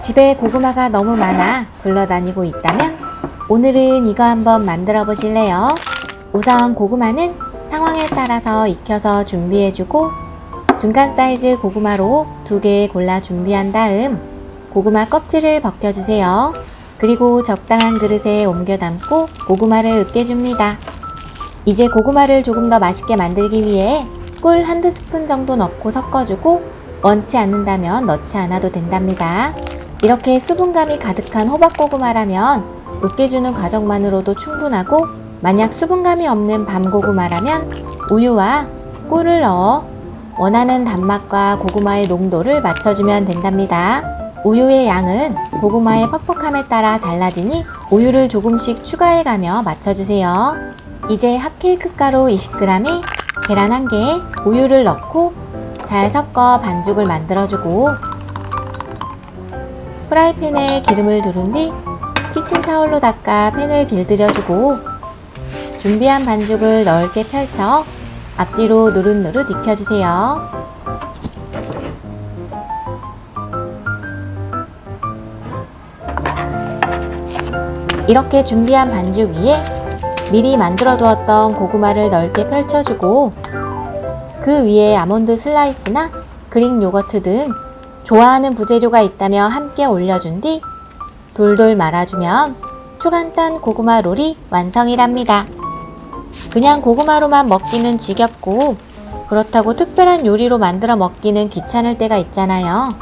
집에 고구마가 너무 많아 굴러다니고 있다면 오늘은 이거 한번 만들어 보실래요? 우선 고구마는 상황에 따라서 익혀서 준비해주고 중간 사이즈 고구마로 두 개 골라 준비한 다음 고구마 껍질을 벗겨주세요. 그리고 적당한 그릇에 옮겨 담고 고구마를 으깨줍니다. 이제 고구마를 조금 더 맛있게 만들기 위해 꿀 한두 스푼 정도 넣고 섞어주고 원치 않는다면 넣지 않아도 된답니다. 이렇게 수분감이 가득한 호박고구마라면 으깨주는 과정만으로도 충분하고 만약 수분감이 없는 밤고구마라면 우유와 꿀을 넣어 원하는 단맛과 고구마의 농도를 맞춰주면 된답니다. 우유의 양은 고구마의 퍽퍽함에 따라 달라지니 우유를 조금씩 추가해가며 맞춰주세요. 이제 핫케이크 가루 20g에 계란 1개, 우유를 넣고 잘 섞어 반죽을 만들어주고 프라이팬에 기름을 두른 뒤 키친타올로 닦아 팬을 길들여주고 준비한 반죽을 넓게 펼쳐 앞뒤로 노릇노릇 익혀주세요. 이렇게 준비한 반죽 위에 미리 만들어 두었던 고구마를 넓게 펼쳐주고 그 위에 아몬드 슬라이스나 그릭 요거트 등 좋아하는 부재료가 있다면 함께 올려준 뒤 돌돌 말아주면 초간단 고구마 롤이 완성이랍니다. 그냥 고구마로만 먹기는 지겹고 그렇다고 특별한 요리로 만들어 먹기는 귀찮을 때가 있잖아요.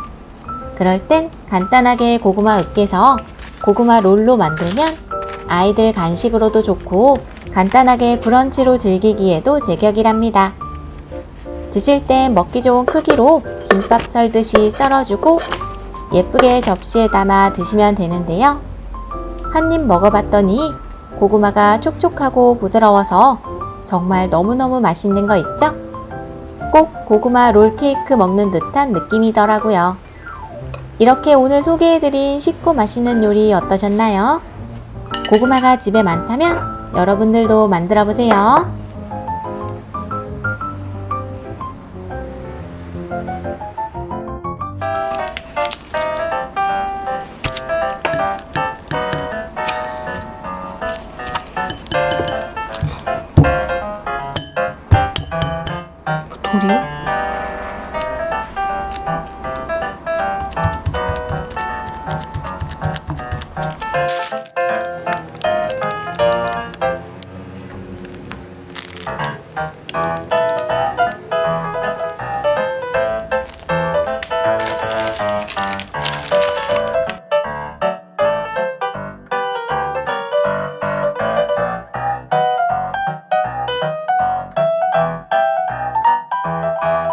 그럴 땐 간단하게 고구마 으깨서 고구마 롤로 만들면 아이들 간식으로도 좋고 간단하게 브런치로 즐기기에도 제격이랍니다. 드실 땐 먹기 좋은 크기로 김밥 썰듯이 썰어주고 예쁘게 접시에 담아 드시면 되는데요. 한 입 먹어봤더니 고구마가 촉촉하고 부드러워서 정말 너무너무 맛있는 거 있죠? 꼭 고구마 롤 케이크 먹는 듯한 느낌이더라고요. 이렇게 오늘 소개해드린 쉽고 맛있는 요리 어떠셨나요? 고구마가 집에 많다면 여러분들도 만들어 보세요. you